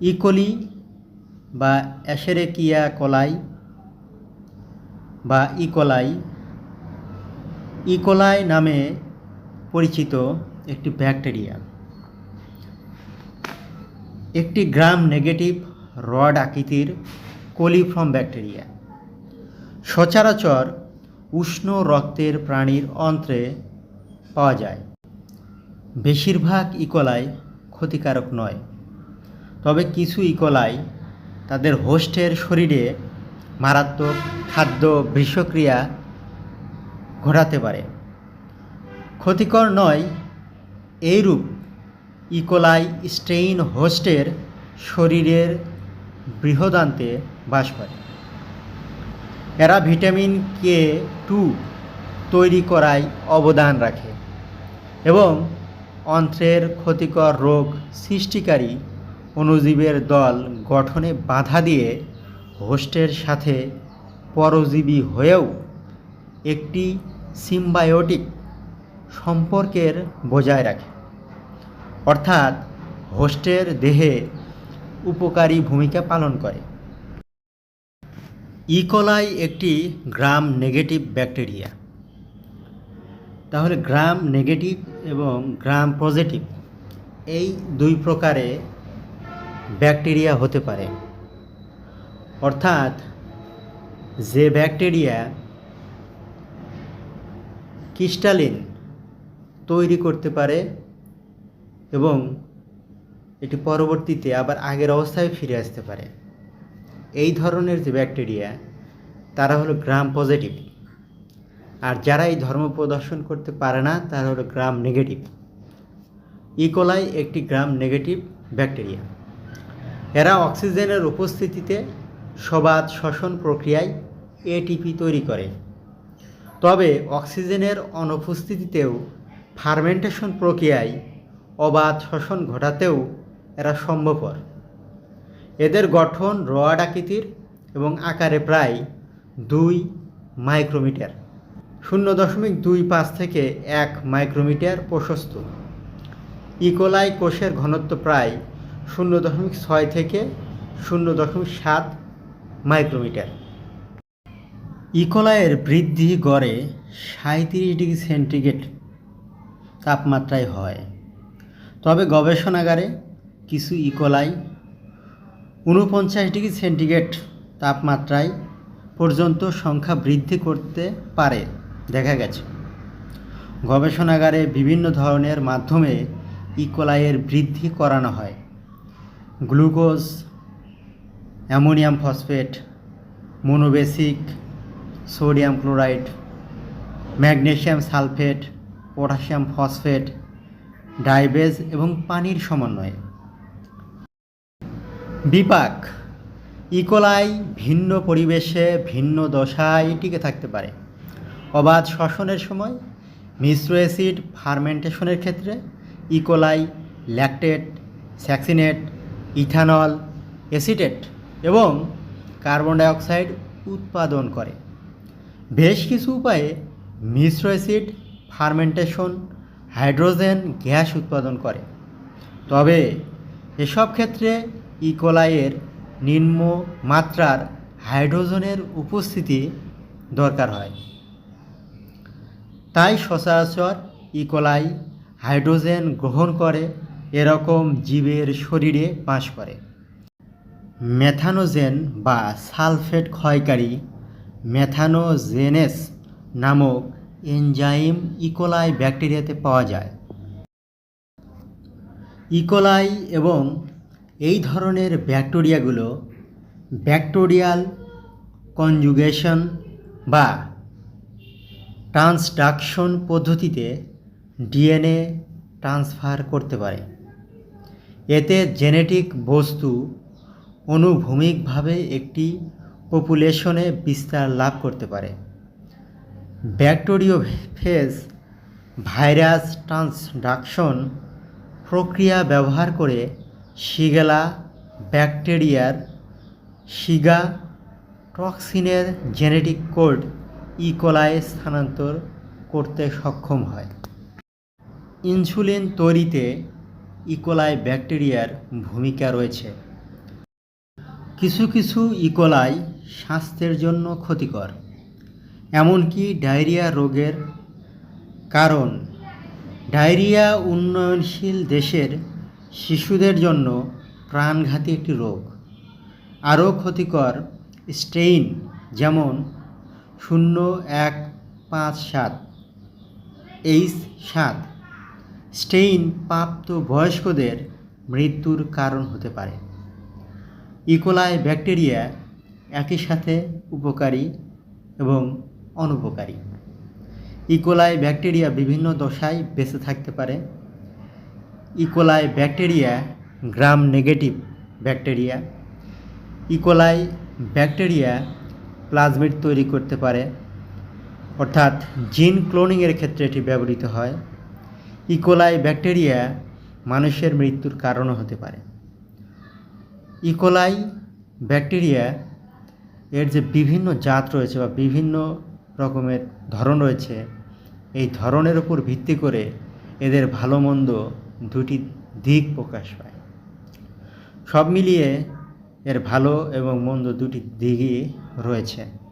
E. coli বা অ্যাশেরেকিয়া কলাই বা ইকোলাই। ইকোলাই নামে পরিচিত একটি ব্যাকটেরিয়া। একটি গ্রাম নেগেটিভ রড আকৃতির কোলিফর্ম ব্যাকটেরিয়া। সচরাচর উষ্ণ রক্তের প্রাণীর অন্ত্রে পাওয়া যায়। বেশিরভাগ ইকোলাই ক্ষতিকারক নয়। তবে কিছু ইকোলাই তাদের হোস্টের শরীরে মারাত্মক খাদ্য বিষক্রিয়া ঘটাতে পারে। ক্ষতিকর নয়, এইরূপ ইকোলাই স্টেইন হোস্টের শরীরের বৃহদান্তে বাস করে। এরা ভিটামিন কে টু তৈরি করায় অবদান রাখে এবং অন্ত্রের ক্ষতিকর রোগ সৃষ্টিকারী অণুজীবের দল গঠনে বাধা দিয়ে হোস্টের সাথে পরজীবী হয়েও একটি সিম্বায়োটিক সম্পর্কের বজায় রাখে। অর্থাৎ হোস্টের দেহে উপকারী ভূমিকা পালন করে। ইকোলাই একটি গ্রাম নেগেটিভ ব্যাকটেরিয়া। তাহলে গ্রাম নেগেটিভ এবং গ্রাম পজিটিভ এই দুই প্রকারে ব্যাকটেরিয়া হতে পারে। অর্থাৎ যে ব্যাকটেরিয়া ক্রিস্টালিন তৈরি করতে পারে এবং এটি পরবর্তীতে আবার আগের অবস্থায় ফিরে আসতে পারে, এই ধরনের যে ব্যাকটেরিয়া, তারা হলো গ্রাম পজিটিভ আর যারা এই ধর্ম প্রদর্শন করতে পারে না, তারা হলো গ্রাম নেগেটিভ ইকোলাই একটি গ্রাম নেগেটিভ ব্যাকটেরিয়া। এরা অক্সিজেনের উপস্থিতিতে সবাদ শ্বসন প্রক্রিয়ায় এটিপি তৈরি করে। তবে অক্সিজেনের অনুপস্থিতিতেও ফার্মেন্টেশন প্রক্রিয়ায় অবাধ শ্বসন ঘটাতেও এরা সম্ভবপর। এদের গঠন রড আকৃতির এবং আকারে প্রায় দুই মাইক্রোমিটার, শূন্য দশমিক দুই পাঁচ থেকে এক মাইক্রোমিটার প্রশস্ত। ইকোলাই কোষের ঘনত্ব প্রায় শূন্য দশমিক ছয় থেকে শূন্য দশমিক সাত মাইক্রোমিটার। ইকোলাইয়ের বৃদ্ধি গড়ে সাঁত্রিশ ডিগ্রি সেন্টিগ্রেড তাপমাত্রায় হয়। তবে গবেষণাগারে কিছু ইকোলাই ঊনপঞ্চাশ ডিগ্রি সেন্টিগ্রেড তাপমাত্রায় পর্যন্ত সংখ্যা বৃদ্ধি করতে পারে, দেখা গেছে। গবেষণাগারে বিভিন্ন ধরনের মাধ্যমে ইকোলাইয়ের বৃদ্ধি করানো হয়। Glucose, ammonium phosphate, monobasic, sodium chloride magnesium sulphate potassium phosphate dibasic এবং পানির সমন্বয়ে। বিপাক ইকোলাই ভিন্ন পরিবেশে ভিন্ন দশায় টিকে থাকতে পারে। অবাধ শ্বসনের সময়, মিশ্র অ্যাসিড ফার্মেন্টেশনের ক্ষেত্রে E coli lactate succinate ethanol acetate এবং কার্বন ডাইঅক্সাইড উৎপাদন করে। বেশ কিছু উপায়ে মিশ্র অ্যাসিড ফার্মেন্টেশন হাইড্রোজেন গ্যাস উৎপাদন করে। তবে এসব ক্ষেত্রে ইকোলাইয়ের নিম্ন মাত্রার হাইড্রোজেনের উপস্থিতি দরকার হয়। তাই সচরাচর ইকোলাই হাইড্রোজেন গ্রহণ করে এরকম জীবের শরীরে বাস করে। মেথানোজেন বা সালফেট ক্ষয়কারী মেথানোজেনেস নামক এনজাইম ইকোলাই ব্যাকটেরিয়াতে পাওয়া যায়। ইকোলাই এবং এই ধরনের ব্যাকটেরিয়াগুলো ব্যাকটেরিয়াল কনজুগেশন বা ট্রান্সডাকশন পদ্ধতিতে ডিএনএ ট্রান্সফার করতে পারে। এতে জেনেটিক বস্তু অনুভূমিকভাবে একটি পপুলেশনে বিস্তার লাভ করতে পারে। ব্যাকটেরিও ফেজ ভাইরাস ট্রান্সডাকশন প্রক্রিয়া ব্যবহার করে শিগেলা ব্যাকটেরিয়ার শিগা, টক্সিনের জেনেটিক কোড ইকোলায় স্থানান্তর করতে সক্ষম হয়। ইনসুলিন তৈরিতে ইকোলাই ব্যাকটেরিয়ার ভূমিকা রয়েছে। কিছু কিছু ইকোলাই স্বাস্থ্যের জন্য ক্ষতিকর, এমনকি ডায়রিয়া রোগের কারণ। ডায়রিয়া উন্নয়নশীল দেশের শিশুদের জন্য প্রাণঘাতী একটি রোগ। আরও ক্ষতিকর, স্টেইন যেমন শূন্য এক পাঁচ সাত, এইচ সাত। স্টেইন প্রাপ্ত বয়স্কদের মৃত্যুর কারণ হতে পারে। ইকোলাই ব্যাকটেরিয়া একই সাথে উপকারী এবং অনুপকারী। ইকোলাই ব্যাকটেরিয়া বিভিন্ন দশায় বেঁচে থাকতে পারে। E coli bacteria gram negative bacteria. E coli bacteria plasmid তৈরি করতে পারে। অর্থাৎ জিন ক্লোনিংয়ের ক্ষেত্রে এটি ব্যবহৃত হয়। ইকোলাই ব্যাকটেরিয়া মানুষের মৃত্যুর কারণও হতে পারে। ইকোলাই ব্যাকটেরিয়া এর যে বিভিন্ন জাত রয়েছে বা বিভিন্ন রকমের ধরন রয়েছে, এই ধরনের উপর ভিত্তি করে এদের ভালো মন্দ দুটি দিক প্রকাশ পায়। সব মিলিয়ে এর ভালো এবং মন্দ দুটি দিকই রয়েছে।